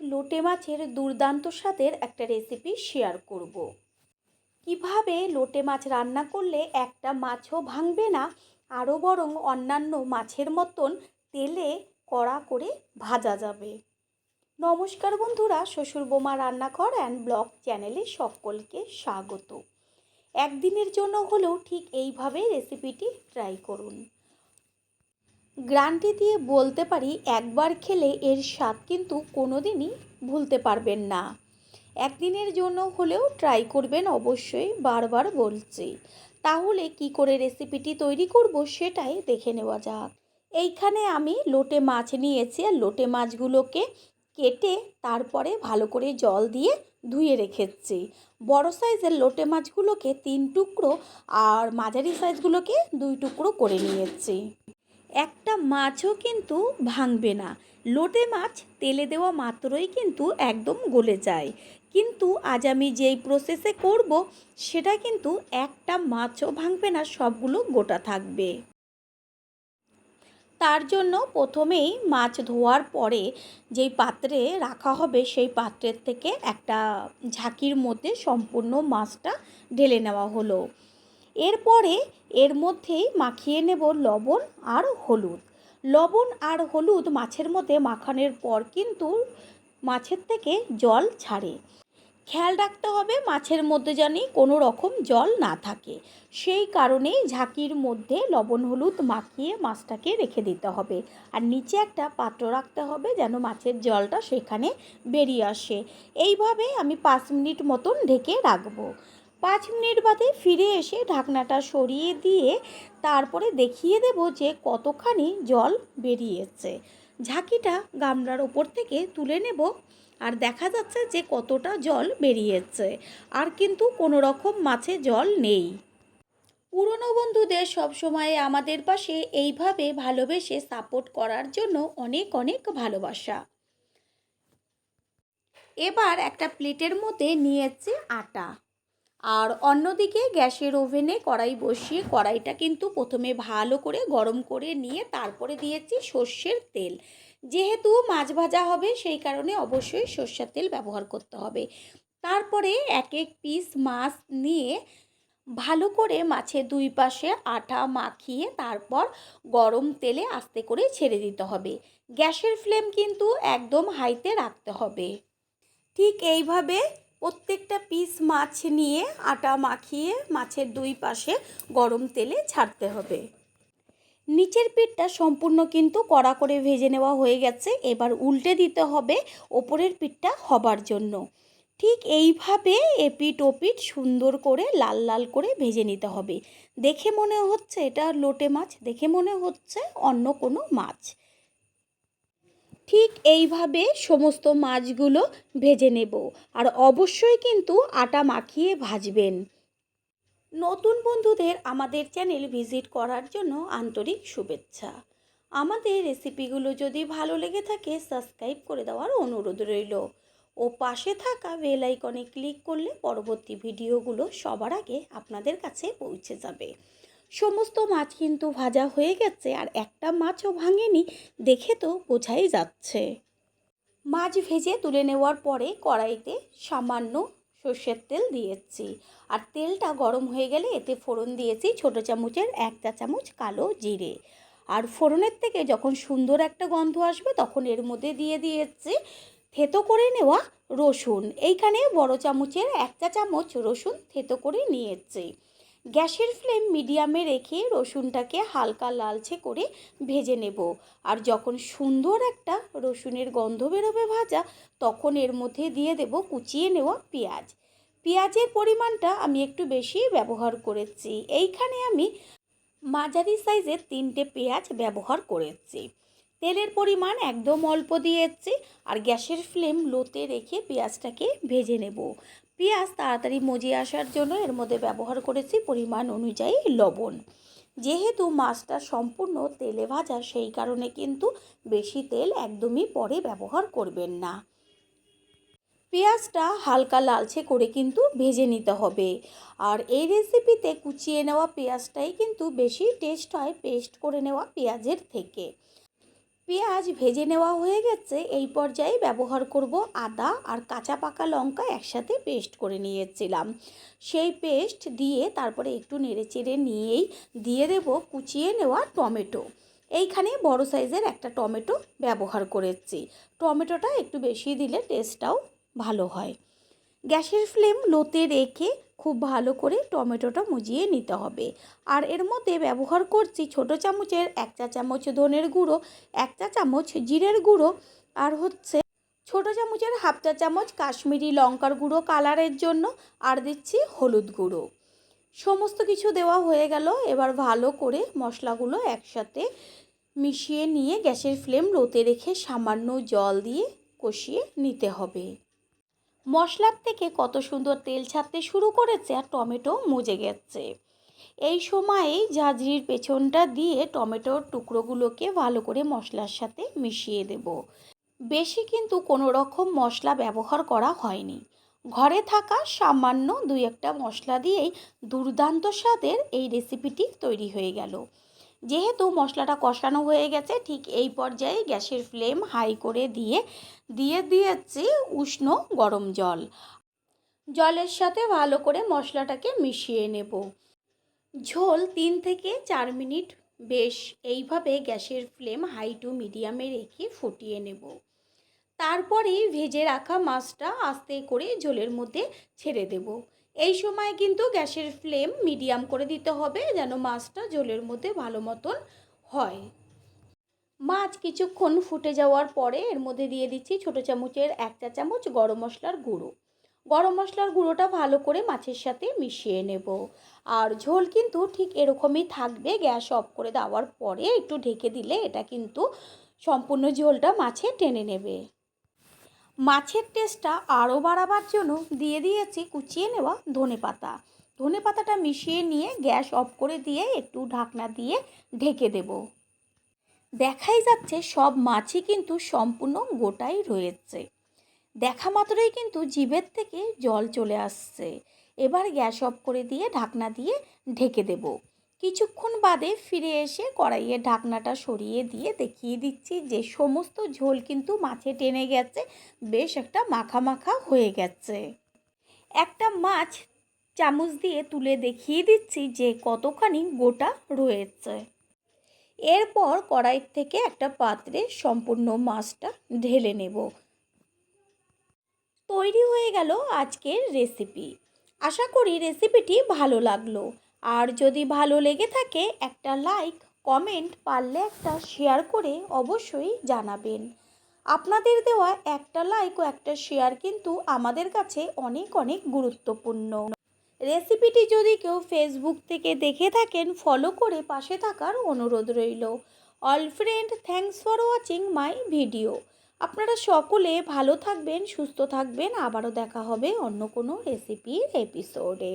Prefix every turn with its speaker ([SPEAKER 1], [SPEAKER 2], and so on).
[SPEAKER 1] লোটে মাছের দুর্দান্ত স্বাদের একটা রেসিপি শেয়ার করব। কীভাবে লোটে মাছ রান্না করলে একটা মাছও ভাঙবে না, আরও বরং অন্যান্য মাছের মতন তেলে কড়া করে ভাজা যাবে। নমস্কার বন্ধুরা, শ্বশুর বোমা রান্নাঘর অ্যান্ড ব্লগ চ্যানেলে সকলকে স্বাগত। একদিনের জন্য হলেও ঠিক এইভাবে রেসিপিটি ট্রাই করুন। গ্রান্টি দিয়ে বলতে পারি, একবার খেলে এর স্বাদ কিন্তু কোনো দিনই ভুলতে পারবেন না। একদিনের জন্য হলেও ট্রাই করবেন অবশ্যই, বারবার বলছি। তাহলে কি করে রেসিপিটি তৈরি করব সেটাই দেখে নেওয়া যাক। এইখানে আমি লোটে মাছ নিয়েছি, আর লোটে মাছগুলোকে কেটে তারপরে ভালো করে জল দিয়ে ধুয়ে রেখেছি। বড় সাইজের লোটে মাছগুলোকে তিন টুকরো, আর মাঝারি সাইজগুলোকে দুই টুকরো করে নিয়েছি। একটা মাছও কিন্তু ভাঙবে না। লোটে মাছ তেলে দেওয়া মাত্রই কিন্তু একদম গলে যায়। কিন্তু আজ আমি যেই প্রসেসে করব, সেটা কিন্তু একটা মাছও ভাঙবে না, সবগুলো গোটা থাকবে। তার জন্য প্রথমেই মাছ ধোয়ার পরে যেই পাত্রে রাখা হবে, সেই পাত্রের থেকে একটা ঝাঁকির মধ্যে সম্পূর্ণ মাছটা ঢেলে নেওয়া হলো। এরপরে এর মধ্যেই মাখিয়ে নেব লবণ আর হলুদ। লবণ আর হলুদ মাছের মধ্যে মাখানোর পর কিন্তু মাছের থেকে জল ছাড়ে। খেয়াল রাখতে হবে মাছের মধ্যে জানি কোনো রকম জল না থাকে। সেই কারণেই ঝাঁকির মধ্যে লবণ হলুদ মাখিয়ে মাছটাকে রেখে দিতে হবে। আর নিচে একটা পাত্র রাখতে হবে যেন মাছের জলটা সেখানে বেরিয়ে আসে। এইভাবে আমি পাঁচ মিনিট মতন ঢেকে রাখব। পাঁচ মিনিট বাদে ফিরে এসে ঢাকনাটা সরিয়ে দিয়ে তারপরে দেখিয়ে দেব যে কতখানি জল বেরিয়েছে। ঝাঁকিটা গামলার ওপর থেকে তুলে নেব আর দেখা যাচ্ছে যে কতটা জল বেরিয়েছে আর কিন্তু কোনো রকম মাছে জল নেই। পুরনো বন্ধুদের সবসময় আমাদের পাশে এইভাবে ভালোবেসে সাপোর্ট করার জন্য অনেক অনেক ভালোবাসা। এবার একটা প্লেটের মধ্যে নিয়েছে আটা। আর অন্যদিকে গ্যাসের ওভেনে কড়াই বসিয়ে কড়াইটা কিন্তু প্রথমে ভালো করে গরম করে নিয়ে তারপরে দিয়েছি সর্ষের তেল। যেহেতু মাছ ভাজা হবে, সেই কারণে অবশ্যই সর্ষের তেল ব্যবহার করতে হবে। তারপরে এক এক পিস মাছ নিয়ে ভালো করে মাছের দুই পাশে আটা মাখিয়ে তারপর গরম তেলে আস্তে করে ছেড়ে দিতে হবে। গ্যাসের ফ্লেম কিন্তু একদম হাইতে রাখতে হবে। ঠিক এইভাবে প্রত্যেকটা পিস মাছ নিয়ে আটা মাখিয়ে মাছের দুই পাশে গরম তেলে ছাড়তে হবে। নিচের পিঠটা সম্পূর্ণ কিন্তু কড়া করে ভেজে নেওয়া হয়ে গেছে। এবার উল্টে দিতে হবে ওপরের পিঠটা হবার জন্য। ঠিক এইভাবে এপিট ওপিট সুন্দর করে লাল লাল করে ভেজে নিতে হবে। দেখে মনে হচ্ছে এটা লোটে মাছ, দেখে মনে হচ্ছে অন্য কোনো মাছ। ঠিক এইভাবে সমস্ত মাছগুলো ভেজে নেব আর অবশ্যই কিন্তু আটা মাখিয়ে ভাজবেন। নতুন বন্ধুদের আমাদের চ্যানেল ভিজিট করার জন্য আন্তরিক শুভেচ্ছা। আমাদের রেসিপিগুলো যদি ভালো লেগে থাকে, সাবস্ক্রাইব করে দেওয়ার অনুরোধ রইল। ও পাশে থাকা বেল আইকনে ক্লিক করলে পরবর্তী ভিডিওগুলো সবার আগে আপনাদের কাছে পৌঁছে যাবে। সমস্ত মাছ কিন্তু ভাজা হয়ে গেছে আর একটা মাছও ভাঙেনি দেখে তো বোঝাই যাচ্ছে। মাছ ভেজে তুলে নেওয়ার পরে কড়াইতে সামান্য সর্ষের তেল দিয়েছি। আর তেলটা গরম হয়ে গেলে এতে ফোড়ন দিয়েছি ছোটো চামচের এক চা চামচ কালো জিরে। আর ফোড়নের থেকে যখন সুন্দর একটা গন্ধ আসবে তখন এর মধ্যে দিয়ে দিয়েছি থেতো করে নেওয়া রসুন। এইখানে বড় চামচের এক চা চামচ রসুন থেতো করে নিয়েছি। গ্যাসের ফ্লেম মিডিয়ামে রেখে রসুনটাকে হালকা লালচে করে ভেজে নেব। আর যখন সুন্দর একটা রসুনের গন্ধ বেরোবে ভাজা, তখন এর মধ্যে দিয়ে দেব কুচিয়ে নেওয়া পেঁয়াজ। পেঁয়াজের পরিমাণটা আমি একটু বেশি ব্যবহার করেছি। এইখানে আমি মাঝারি সাইজের তিনটে পেঁয়াজ ব্যবহার করেছি। তেলের পরিমাণ একদম অল্প দিয়েছি আর গ্যাসের ফ্লেম লোতে রেখে পেঁয়াজটাকে ভেজে নেব। পেঁয়াজ তাড়াতাড়ি মজিয়ে আসার জন্য এর মধ্যে ব্যবহার করেছি পরিমাণ অনুযায়ী লবণ। যেহেতু মাছটা সম্পূর্ণ তেলে ভাজা, সেই কারণে কিন্তু বেশি তেল একদমই পরে ব্যবহার করবেন না। পেঁয়াজটা হালকা লালচে করে কিন্তু ভেজে নিতে হবে। আর এই রেসিপিতে কুচিয়ে নেওয়া পেঁয়াজটাই কিন্তু বেশি টেস্ট হয়, পেস্ট করে নেওয়া পেঁয়াজের থেকে। পেঁয়াজ ভেজে নেওয়া হয়ে গেছে। এই পর্যায়ে ব্যবহার করব আদা আর কাঁচা পাকা লঙ্কা একসাথে পেস্ট করে নিয়েছিলাম। সেই পেস্ট দিয়ে তারপরে একটু নেড়েচেড়ে নিয়েই দিয়ে দেব কুচিয়ে নেওয়া টমেটো। এইখানে বড় সাইজের একটা টমেটো ব্যবহার করেছি। টমেটোটা একটু বেশি দিলে টেস্টটাও ভালো হয়। গ্যাসের ফ্লেম লোতে রেখে খুব ভালো করে টমেটোটা মুজিয়ে নিতে হবে। আর এর মধ্যে ব্যবহার করছি ছোট চামচের এক চা চামচ ধনের গুঁড়ো, এক চা চামচ জিরের গুঁড়ো, আর হচ্ছে ছোট চামচের হাফ চা চামচ কাশ্মীরি লঙ্কার গুঁড়ো কালারের জন্য, আর দিচ্ছি হলুদ গুঁড়ো। সমস্ত কিছু দেওয়া হয়ে গেল, এবার ভালো করে মশলাগুলো একসাথে মিশিয়ে নিয়ে গ্যাসের ফ্লেম লোতে রেখে সামান্য জল দিয়ে কষিয়ে নিতে হবে। মশলার থেকে কত সুন্দর তেল ছাড়তে শুরু করেছে আর টমেটো মজে গেছে। এই সময়েই ঝাঁঝরির পেছনটা দিয়ে টমেটোর টুকরোগুলোকে ভালো করে মশলার সাথে মিশিয়ে দেব। বেশি কিন্তু কোনো রকম মশলা ব্যবহার করা হয়নি। ঘরে থাকা সামান্য দুই একটা মশলা দিয়েই দুর্দান্ত স্বাদের এই রেসিপিটি তৈরি হয়ে গেল। যেহেতু মশলাটা কষানো হয়ে গেছে, ঠিক এই পর্যায়ে গ্যাসের ফ্লেম হাই করে দিয়ে দিয়ে দিয়েছি উষ্ণ গরম জল। জলের সাথে ভালো করে মশলাটাকে মিশিয়ে নেব। ঝোল তিন থেকে চার মিনিট বেশ এইভাবে গ্যাসের ফ্লেম হাই টু মিডিয়ামে রেখে ফুটিয়ে নেব। তারপরেই ভেজে রাখা মাছটা আস্তে করে ঝোলের মধ্যে ছেড়ে দেব। এই সময় কিন্তু গ্যাসের ফ্লেম মিডিয়াম করে দিতে হবে যেন মাছটা ঝোলের মধ্যে ভালো মতন হয়। মাছ কিছুক্ষণ ফুটে যাওয়ার পরে এর মধ্যে দিয়ে দিচ্ছি ছোটো চামচের এক চা চামচ গরম মশলার গুঁড়ো। গরম মশলার গুঁড়োটা ভালো করে মাছের সাথে মিশিয়ে নেব। আর ঝোল কিন্তু ঠিক এরকমই থাকবে, গ্যাস অফ করে দেওয়ার পরে একটু ঢেকে দিলে এটা কিন্তু সম্পূর্ণ ঝোলটা মাছে টেনে নেবে। মাছের টেস্টটা আরও বাড়াবার জন্য দিয়ে দিয়েছি কুচিয়ে নেওয়া ধনে পাতা। ধনে পাতাটা মিশিয়ে নিয়ে গ্যাস অফ করে দিয়ে একটু ঢাকনা দিয়ে ঢেকে দেব। দেখাই যাচ্ছে সব মাছই কিন্তু সম্পূর্ণ গোটাই রয়েছে। দেখা মাত্রই কিন্তু জিভের থেকে জল চলে আসছে। এবার গ্যাস অফ করে দিয়ে ঢাকনা দিয়ে ঢেকে দেব। কিছুক্ষণ বাদে ফিরে এসে কড়াইয়ে ঢাকনাটা সরিয়ে দিয়ে দেখিয়ে দিচ্ছি যে সমস্ত ঝোল কিন্তু মাছে টেনে গেছে, বেশ একটা মাখা মাখা হয়ে গেছে। একটা মাছ চামচ দিয়ে তুলে দেখিয়ে দিচ্ছি যে কতখানি গোটা রয়েছে। এরপর কড়াই থেকে একটা পাত্রে সম্পূর্ণ মাছটা ঢেলে নেব। তৈরি হয়ে গেল আজকের রেসিপি। আশা করি রেসিপিটি ভালো লাগল। আর যদি ভালো লেগে থাকে, একটা লাইক কমেন্ট পারলে একটা শেয়ার করে অবশ্যই জানাবেন। আপনাদের দেওয়া একটা লাইক ও একটা শেয়ার কিন্তু আমাদের কাছে অনেক অনেক গুরুত্বপূর্ণ। রেসিপিটি যদি কেউ ফেসবুক থেকে দেখে থাকেন ফলো করে পাশে থাকার অনুরোধ রইল। All friend thanks for watching my video আপনারা সকলে ভালো থাকবেন, সুস্থ থাকবেন। আবারও দেখা হবে অন্য কোনো রেসিপির এপিসোডে